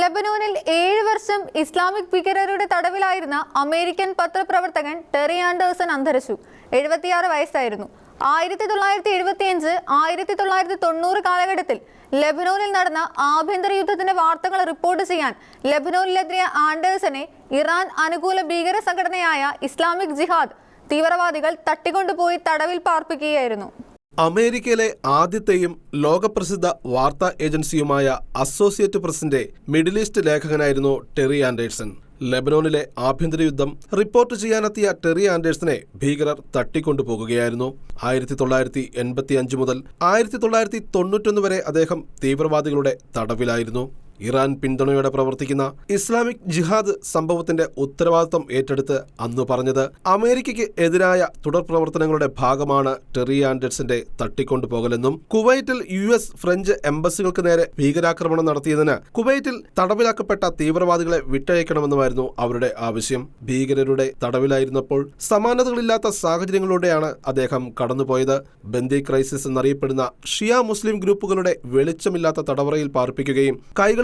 ലബനോനിൽ ഏഴ് വർഷം ഇസ്ലാമിക് ഭീകരരുടെ തടവിലായിരുന്ന അമേരിക്കൻ പത്രപ്രവർത്തകൻ ടെറി ആൻഡേഴ്സൺ അന്തരിച്ചു. എഴുപത്തിയാറ് വയസ്സായിരുന്നു. ആയിരത്തി തൊള്ളായിരത്തി എഴുപത്തിയഞ്ച് ആയിരത്തി തൊള്ളായിരത്തി തൊണ്ണൂറ് കാലഘട്ടത്തിൽ ലബനോനിൽ നടന്ന ആഭ്യന്തര യുദ്ധത്തിന്റെ വാർത്തകൾ റിപ്പോർട്ട് ചെയ്യാൻ ലബനോനിലെത്തിയ ആൻഡേഴ്സനെ ഇറാൻ അനുകൂല ഭീകര സംഘടനയായ ഇസ്ലാമിക് ജിഹാദ് തീവ്രവാദികൾ തട്ടിക്കൊണ്ടുപോയി തടവിൽ പാർപ്പിക്കുകയായിരുന്നു. അമേരിക്കയിലെ ആദ്യത്തെയും ലോകപ്രസിദ്ധ വാർത്താ ഏജൻസിയുമായ അസോസിയേറ്റ് പ്രസിന്റെ മിഡിൽ ഈസ്റ്റ് ലേഖകനായിരുന്നു ടെറി ആൻഡേഴ്സൺ. ലെബനോണിലെ ആഭ്യന്തര യുദ്ധം റിപ്പോർട്ട് ചെയ്യാനെത്തിയ ടെറി ആൻഡേഴ്സനെ ഭീകരർ തട്ടിക്കൊണ്ടുപോകുകയായിരുന്നു. ആയിരത്തി തൊള്ളായിരത്തി എൺപത്തി അഞ്ച് മുതൽ ആയിരത്തി തൊള്ളായിരത്തി തൊണ്ണൂറ്റൊന്ന് വരെ അദ്ദേഹം തീവ്രവാദികളുടെ തടവിലായിരുന്നു. ഇറാൻ പിന്തുണയോടെ പ്രവർത്തിക്കുന്ന ഇസ്ലാമിക് ജിഹാദ് സംഭവത്തിന്റെ ഉത്തരവാദിത്വം ഏറ്റെടുത്ത് അന്ന് പറഞ്ഞത് അമേരിക്കയ്ക്ക് എതിരായ തുടർ പ്രവർത്തനങ്ങളുടെ ഭാഗമാണ് ടെറി ആൻഡേഴ്സിന്റെ തട്ടിക്കൊണ്ടുപോകലെന്നും കുവൈറ്റിൽ യു എസ് ഫ്രഞ്ച് എംബസികൾക്ക് നേരെ ഭീകരാക്രമണം നടത്തിയതിന് കുവൈറ്റിൽ തടവിലാക്കപ്പെട്ട തീവ്രവാദികളെ വിട്ടയക്കണമെന്നുമായിരുന്നു അവരുടെ ആവശ്യം. ഭീകരരുടെ തടവിലായിരുന്നപ്പോൾ സമാനതകളില്ലാത്ത സാഹചര്യങ്ങളിലൂടെയാണ് അദ്ദേഹം കടന്നുപോയത്. ബന്ദി ക്രൈസിസ് എന്നറിയപ്പെടുന്ന ഷിയ മുസ്ലിം ഗ്രൂപ്പുകളുടെ വെളിച്ചമില്ലാത്ത തടവറയിൽ പാർപ്പിക്കുകയും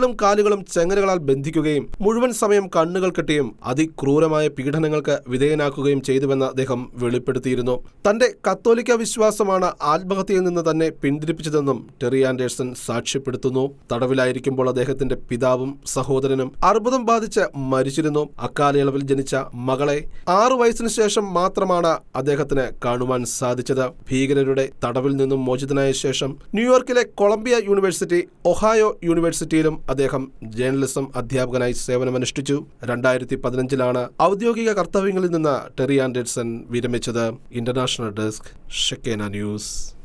കൈകളും കാലുകളും ചെങ്ങലുകളാൽ ബന്ധിക്കുകയും മുഴുവൻ സമയം കണ്ണുകൾ കെട്ടിയും അതിക്രൂരമായ പീഡനങ്ങൾക്ക് വിധേയനാക്കുകയും ചെയ്തുവെന്ന് അദ്ദേഹം വെളിപ്പെടുത്തിയിരുന്നു. തന്റെ കത്തോലിക്ക വിശ്വാസമാണ് ആത്മഹത്യയിൽ നിന്ന് തന്നെ പിന്തിരിപ്പിച്ചതെന്നും ടെറി ആൻഡേഴ്സൺ സാക്ഷ്യപ്പെടുത്തുന്നു. തടവിലായിരിക്കുമ്പോൾ അദ്ദേഹത്തിന്റെ പിതാവും സഹോദരനും അർബുദം ബാധിച്ച് മരിച്ചിരുന്നു. അക്കാലയളവിൽ ജനിച്ച മകളെ ആറു വയസ്സിനു ശേഷം മാത്രമാണ് അദ്ദേഹത്തിന് കാണുവാൻ സാധിച്ചത്. ഭീകരരുടെ തടവിൽ നിന്നും മോചിതനായ ശേഷം ന്യൂയോർക്കിലെ കൊളംബിയ യൂണിവേഴ്സിറ്റി ഒഹായോ യൂണിവേഴ്സിറ്റിയിലും അദ്ദേഹം ജേർണലിസം അധ്യാപകനായി സേവനമനുഷ്ഠിച്ചു. രണ്ടായിരത്തി പതിനഞ്ചിലാണ് ഔദ്യോഗിക കർത്തവ്യങ്ങളിൽ നിന്ന് ടെറി ആൻഡേഴ്സൺ വിരമിച്ചത്. ഇന്റർനാഷണൽ ഡെസ്ക് ഷെക്കേന ന്യൂസ്.